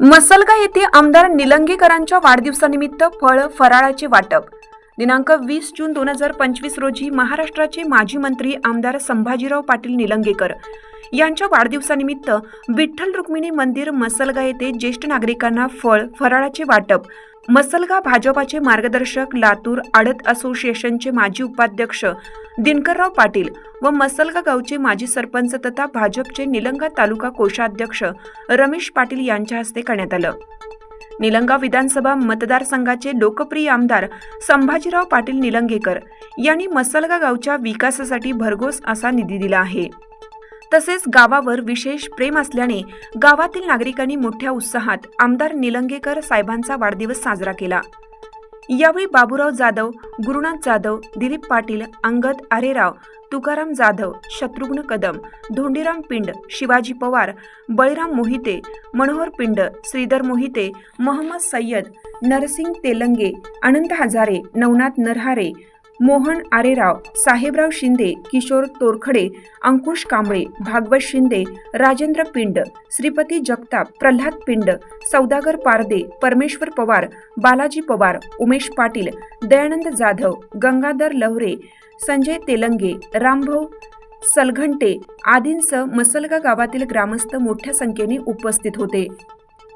मसलगा येथे आमदार निलंगेकरांच्या वाढदिवसानिमित्त फळ फराळाचे वाटप. दिनांक वीस जून दोन हजार पंचवीस रोजी महाराष्ट्राचे माजी मंत्री आमदार संभाजीराव पाटील निलंगेकर यांच्या वाढदिवसानिमित्त विठ्ठल रुक्मिणी मंदिर मसलगा येथे ज्येष्ठ नागरिकांना फळ फराळाचे वाटप. मसलगा भाजपाचे मार्गदर्शक लातूर आडत असोसिएशनचे माजी उपाध्यक्ष दिनकरराव पाटील व मसलगा गावचे माजी सरपंच तथा भाजपचे निलंगा तालुका कोषाध्यक्ष रमेश पाटील यांच्या हस्ते करण्यात आलं. निलंगा विधानसभा मतदारसंघाचे लोकप्रिय आमदार संभाजीराव पाटील निलंगेकर यांनी मसलगा गावच्या विकासासाठी भरघोस असा निधी दिला आहे. तसेच गावावर विशेष प्रेम असल्याने गावातील नागरिकांनी मोठ्या उत्साहात आमदार निलंगेकर साहेबांचा वाढदिवस साजरा केला. यावेळी बाबूराव जाधव गुरुनाथ जाधव दिलीप पाटील अंगद आरेराव तुकाराम जाधव शत्रुघ्न कदम धोंडीराम पिंड शिवाजी पवार बळीराम मोहिते मनोहर पिंड श्रीधर मोहिते मोहम्मद सय्यद नरसिंग तेलंगे अनंत हजारे नवनाथ नरहारे मोहन आरेराव साहेबराव शिंदे किशोर तोरखडे अंकुश कांबळे भागवत शिंदे राजेंद्र पिंड श्रीपती जगताप प्रल्हाद पिंड सौदागर पारदे परमेश्वर पवार बालाजी पवार उमेश पाटील दयानंद जाधव गंगाधर लवरे संजय तेलंगे रामभाऊ सलघंटे आदींसह मसलगा गावातील ग्रामस्थ मोठ्या संख्येने उपस्थित होते.